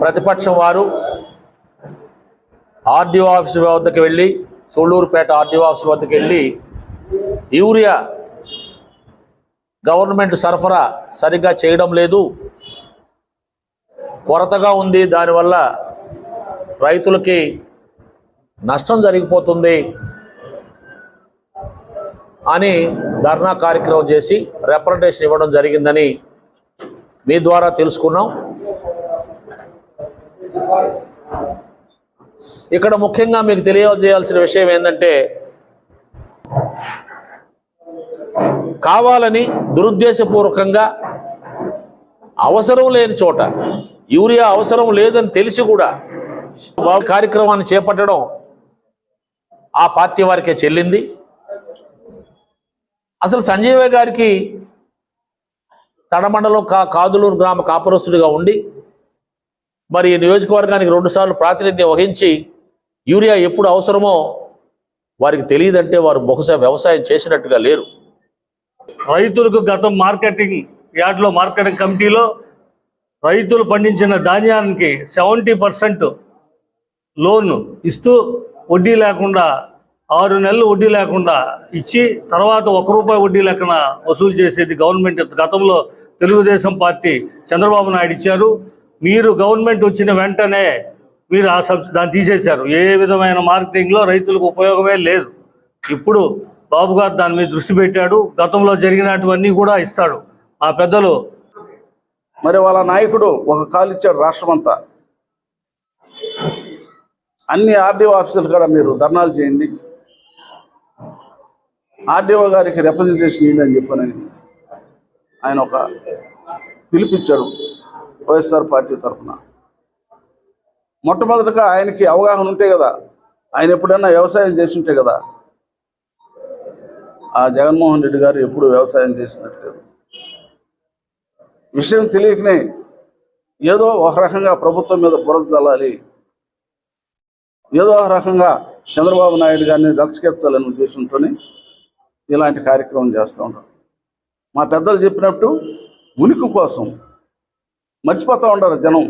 ప్రతిపక్షం వారు RDO office వద్దకు వెళ్ళి సూళ్ళూరుపేట ఆర్డీఓ ఆఫీస్ వద్దకు వెళ్ళి యూరియా గవర్నమెంట్ సరఫరా సరిగ్గా చేయడం లేదు. కొరతగా ఉంది. దానివల్ల రైతులకి నష్టం జరిగిపోతుంది అని ధర్నా కార్యక్రమం చేసి రిప్రజెంటేషన్ ఇవ్వడం జరిగిందని మీ ద్వారా తెలుసుకున్నాం. ఇక్కడ ముఖ్యంగా మీకు తెలియజేయాల్సిన విషయం ఏంటంటే కావాలని దురుద్దేశపూర్వకంగా అవసరం లేని చోట యూరియా అవసరం లేదని తెలిసి కూడా కార్యక్రమాన్ని చేపట్టడం ఆ పార్టీ వారికే చెల్లింది. అసలు సంజీవ గారికి తడమండలం కా కాదులూరు గ్రామ కాపురస్తుడిగా ఉండి మరి ఈ నియోజకవర్గానికి రెండుసార్లు ప్రాతినిధ్యం వహించి యూరియా ఎప్పుడు అవసరమో వారికి తెలియదంటే వారు బహుశా వ్యవసాయం చేసినట్టుగా లేరు. రైతులకు గతం మార్కెటింగ్ యార్డ్లో మార్కెటింగ్ కమిటీలో రైతులు పండించిన ధాన్యానికి సెవెంటీ పర్సెంట్ లోన్ ఇస్తూ వడ్డీ లేకుండా ఆరు నెలలు వడ్డీ లేకుండా ఇచ్చి తర్వాత ఒక రూపాయి వడ్డీ లెక్కన వసూలు చేసేది గవర్నమెంట్ గతంలో తెలుగుదేశం పార్టీ చంద్రబాబు నాయుడు ఇచ్చారు. మీరు గవర్నమెంట్ వచ్చిన వెంటనే మీరు ఆ సబ్ దాన్ని తీసేశారు. ఏ విధమైన మార్కెటింగ్లో రైతులకు ఉపయోగమే లేదు. ఇప్పుడు బాబు గారు దాని మీద దృష్టి పెట్టాడు. గతంలో జరిగినటువన్నీ కూడా ఇస్తాడు. ఆ పెద్దలు మరి వాళ్ళ నాయకుడు ఒక కాలు ఇచ్చాడు రాష్ట్రం అంతా అన్ని ఆర్డీఓ ఆఫీసులు కూడా మీరు ధర్నాలు చేయండి. ఆర్డీఓ గారికి రిప్రజెంటేషన్ ఇవ్వండి అని చెప్పానని ఆయన ఒక పిలిపించాడు వైఎస్ఆర్ పార్టీ తరఫున. మొట్టమొదటిగా ఆయనకి అవగాహన ఉంటే కదా ఆయన ఎప్పుడైనా వ్యవసాయం చేసి ఉంటే కదా ఆ జగన్మోహన్ రెడ్డి గారు ఎప్పుడు వ్యవసాయం చేసినట్లేదు. విషయం తెలియకనే ఏదో ఒక రకంగా ప్రభుత్వం మీద బురద చల్లాలి ఏదో ఒక రకంగా చంద్రబాబు నాయుడు గారిని రచ్చకెచ్చాలనే ఉద్దేశంతోనే ఇలాంటి కార్యక్రమం చేస్తూ ఉంటాం మా పెద్దలు చెప్పినట్టు ఉనికి కోసం మర్చిపోతూ ఉంటారు జనం.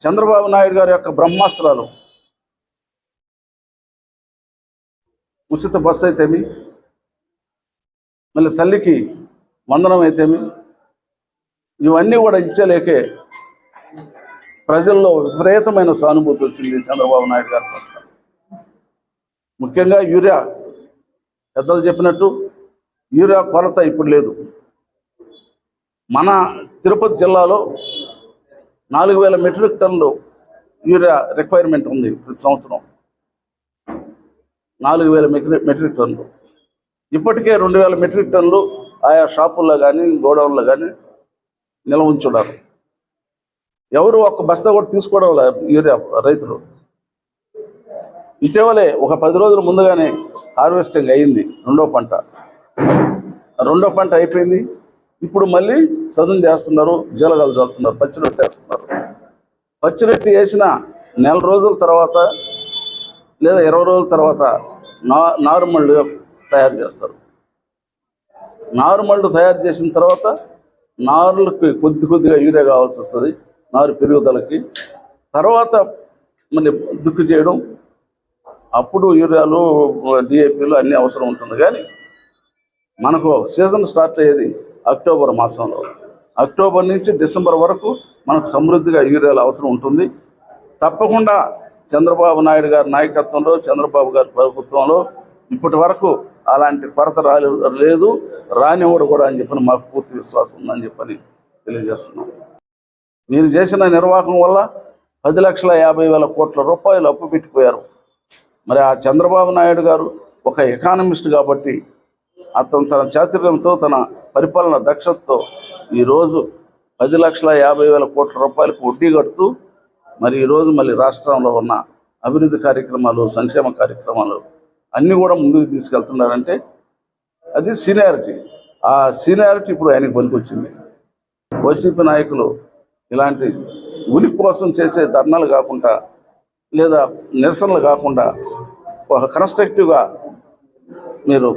చంద్రబాబు నాయుడు గారి యొక్క బ్రహ్మాస్త్రాలు. ఉచిత బస్సు అయితేమి? మళ్ళీ తల్లికి వందనం అయితేమి? ఇవన్నీ కూడా ఇచ్చేలేకే ప్రజల్లో విపరీతమైన సానుభూతి వచ్చింది చంద్రబాబు నాయుడు గారి పట్ల. ముఖ్యంగా యూరియా. పెద్దలు చెప్పినట్టు యూరియా కొరత ఇప్పుడు లేదు. మన తిరుపతి జిల్లాలో నాలుగు వేల మెట్రిక్ టన్నులు యూరియా రిక్వైర్మెంట్ ఉంది ప్రతి సంవత్సరం. నాలుగు వేల మెట్రిక్ మెట్రిక్ టన్నులు. ఇప్పటికే రెండు వేల మెట్రిక్ టన్నులు ఆయా షాపుల్లో కానీ గోడౌన్లో కానీ నిల్వ ఉంచున్నారు. ఎవరు ఒక బస్తా కూడా తీసుకోవడం యూరియా రైతులు. ఇటీవలే ఒక పది రోజుల ముందుగానే హార్వెస్టింగ్ అయింది రెండో పంట. రెండో పంట అయిపోయింది. ఇప్పుడు మళ్ళీ సదును చేస్తున్నారు జీలగాలు చల్లుతున్నారు పచ్చిరొట్టి వేస్తున్నారు. పచ్చిరొట్టి వేసిన నెల రోజుల తర్వాత లేదా ఇరవై రోజుల తర్వాత నా నారుమళ్ళు తయారు చేస్తారు. నారుమళ్ళు తయారు చేసిన తర్వాత నారులకి కొద్ది కొద్దిగా యూరియా కావాల్సి వస్తుంది నారు పెరుగుదలకి. తర్వాత మళ్ళీ దుక్కు చేయడం అప్పుడు యూరియాలు డిఏపీలు అన్నీ అవసరం ఉంటుంది. కానీ మనకు సీజన్ స్టార్ట్ అయ్యేది అక్టోబర్ మాసంలో. అక్టోబర్ నుంచి డిసెంబర్ వరకు మనకు సమృద్ధిగా యూరియాల అవసరం ఉంటుంది. తప్పకుండా చంద్రబాబు నాయుడు గారి నాయకత్వంలో చంద్రబాబు గారి ప్రభుత్వంలో ఇప్పటి వరకు అలాంటి కొరత రాలేదు లేదు. రానివ్వడు కూడా అని చెప్పని మాకు పూర్తి విశ్వాసం ఉందని చెప్పని తెలియజేస్తున్నాం. మీరు చేసిన నిర్వాహకం వల్ల పది లక్షల యాభై వేల కోట్ల రూపాయలు అప్పు పెట్టిపోయారు మరి ఆ చంద్రబాబు నాయుడు గారు ఒక ఎకానమిస్ట్ కాబట్టి అతను తన చాతుర్యంతో తన పరిపాలన దక్షతతో ఈరోజు పది లక్షల యాభై వేల కోట్ల రూపాయలకు వడ్డీ కడుతూ మరి ఈరోజు మళ్ళీ రాష్ట్రంలో ఉన్న అభివృద్ధి కార్యక్రమాలు సంక్షేమ కార్యక్రమాలు అన్నీ కూడా ముందుకు తీసుకెళ్తున్నారంటే అది సీనియారిటీ. ఆ సీనియారిటీ ఇప్పుడు ఆయనకు పనికొచ్చింది. వైసీపీ నాయకులు ఇలాంటి ఉలి కోసం చేసే ధర్నాలు కాకుండా లేదా నిరసనలు కాకుండా ఒక కన్స్ట్రక్టివ్గా మీరు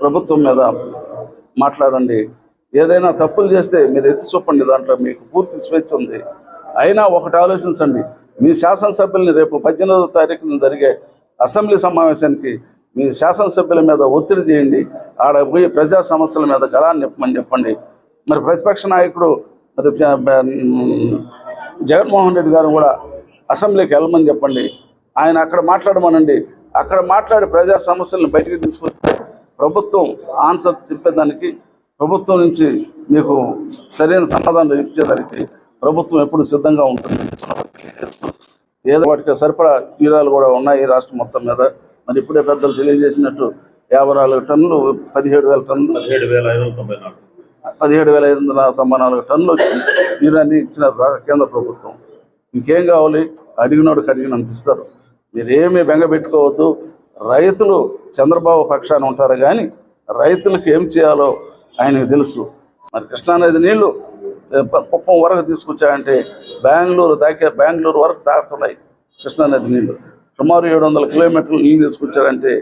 ప్రభుత్వం మీద మాట్లాడండి. ఏదైనా తప్పులు చేస్తే మీరు ఎత్తి చూపండి. దాంట్లో మీకు పూర్తి స్వేచ్ఛ ఉంది. అయినా ఒకటి ఆలోచించండి. మీ శాసనసభ్యుల్ని రేపు పద్దెనిమిదవ తారీఖున జరిగే అసెంబ్లీ సమావేశానికి మీ శాసనసభ్యుల మీద ఒత్తిడి చేయండి. ఆడ పోయి ప్రజా సమస్యల మీద గళాన్ని నింపమని చెప్పండి. మరి ప్రతిపక్ష నాయకుడు మరి జగన్మోహన్ రెడ్డి గారు కూడా అసెంబ్లీకి వెళ్ళమని చెప్పండి. ఆయన అక్కడ మాట్లాడమనండి. అక్కడ మాట్లాడి ప్రజా సమస్యలను బయటికి తీసుకొస్తే ప్రభుత్వం ఆన్సర్ చెప్పేదానికి ప్రభుత్వం నుంచి మీకు సరైన సమాధానం ఇచ్చేదానికి ప్రభుత్వం ఎప్పుడు సిద్ధంగా ఉంటుంది ఏదో వాటికి సరిపడా తీరాలు కూడా ఉన్నాయి ఈ రాష్ట్రం మొత్తం మీద. మరి ఇప్పుడే పెద్దలు తెలియజేసినట్టు యాభై నాలుగు టన్నులు పదిహేడు వేల టన్నులు. పదిహేడు వేల ఐదు వందల తొంభై నాలుగు. పదిహేడు వేల ఐదు వందల తొంభై నాలుగు టన్నులు వచ్చి తీరాన్ని ఇచ్చిన కేంద్ర ప్రభుత్వం. ఇంకేం కావాలి? అడిగినోడికి అడిగినంత ఇస్తారు. మీరేమీ బెంగ పెట్టుకోవద్దు. రైతులు చంద్రబాబు పక్షాన ఉంటారు కానీ రైతులకు ఏం చేయాలో ఆయనకు తెలుసు. మరి కృష్ణానది నీళ్ళు కుప్పం వరకు తీసుకొచ్చాయంటే బెంగళూరు తాకే బెంగళూరు వరకు తాగుతున్నాయి కృష్ణానది నీళ్ళు. సుమారు ఏడు వందల కిలోమీటర్లు నీళ్ళు తీసుకొచ్చారంటే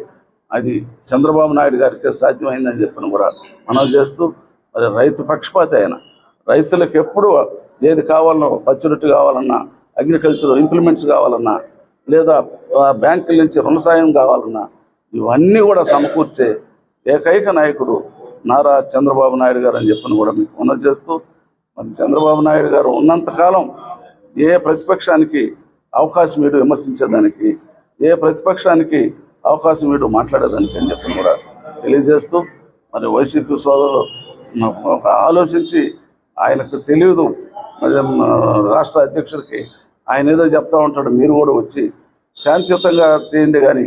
అది చంద్రబాబు నాయుడు గారికి సాధ్యమైందని చెప్పిన కూడా మనం చేస్తూ మరి రైతు పక్షపాతి ఆయన. రైతులకు ఎప్పుడు ఏది కావాలన్నా పచ్చిరొట్టు కావాలన్నా అగ్రికల్చర్ ఇంప్లిమెంట్స్ కావాలన్నా లేదా బ్యాంకుల నుంచి రుణ సాయం కావాలన్నా ఇవన్నీ కూడా సమకూర్చే ఏకైక నాయకుడు నారా చంద్రబాబు నాయుడు గారు అని చెప్పని కూడా మీకు ఉన్నది చేస్తూ మరి చంద్రబాబు నాయుడు గారు ఉన్నంతకాలం ఏ ప్రతిపక్షానికి అవకాశం వీడు విమర్శించేదానికి ఏ ప్రతిపక్షానికి అవకాశం వీడు మాట్లాడేదానికి అని చెప్పని కూడా తెలియజేస్తూ మరి వైసీపీ సోదరులు ఒక ఆలోచించి ఆయనకు తెలియదు. మరి రాష్ట్ర అధ్యక్షుడికి ఆయన ఏదో చెప్తా ఉంటాడు మీరు కూడా వచ్చి శాంతియుతంగా తీయండి కానీ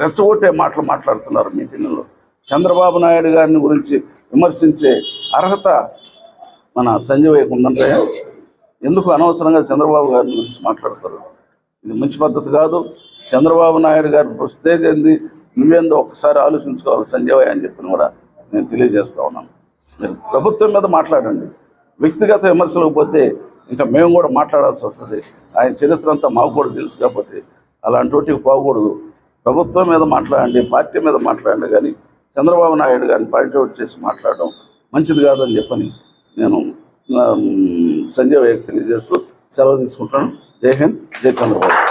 రెచ్చగొట్టే మాటలు మాట్లాడుతున్నారు మీటింగ్లో. చంద్రబాబు నాయుడు గారిని గురించి విమర్శించే అర్హత మన సంజయ్ ఉందంటే ఎందుకు అనవసరంగా చంద్రబాబు గారిని గురించి మాట్లాడతారు? ఇది మంచి పద్ధతి కాదు. చంద్రబాబు నాయుడు గారి వస్తే ఏంది? నువ్వేందో ఒక్కసారి ఆలోచించుకోవాలి సంజయ్ అని చెప్పిన కూడా నేను తెలియజేస్తా ఉన్నాను. మీరు ప్రభుత్వం మీద మాట్లాడండి. వ్యక్తిగత విమర్శలకు పోతే ఇంకా మేము కూడా మాట్లాడాల్సి వస్తుంది. ఆయన చరిత్ర అంతా మాకు కూడా తెలుసు కాబట్టి అలాంటి వాటికి పోకూడదు. ప్రభుత్వం మీద మాట్లాడండి పార్టీ మీద మాట్లాడండి కానీ చంద్రబాబు నాయుడు గారిని పార్టీ అవుట్ చేసి మాట్లాడడం మంచిది కాదని చెప్పని నేను సంజయ్ వ్యక్తి తెలియజేస్తూ సెలవు తీసుకుంటాను జై హింద్ జై చంద్రబాబు.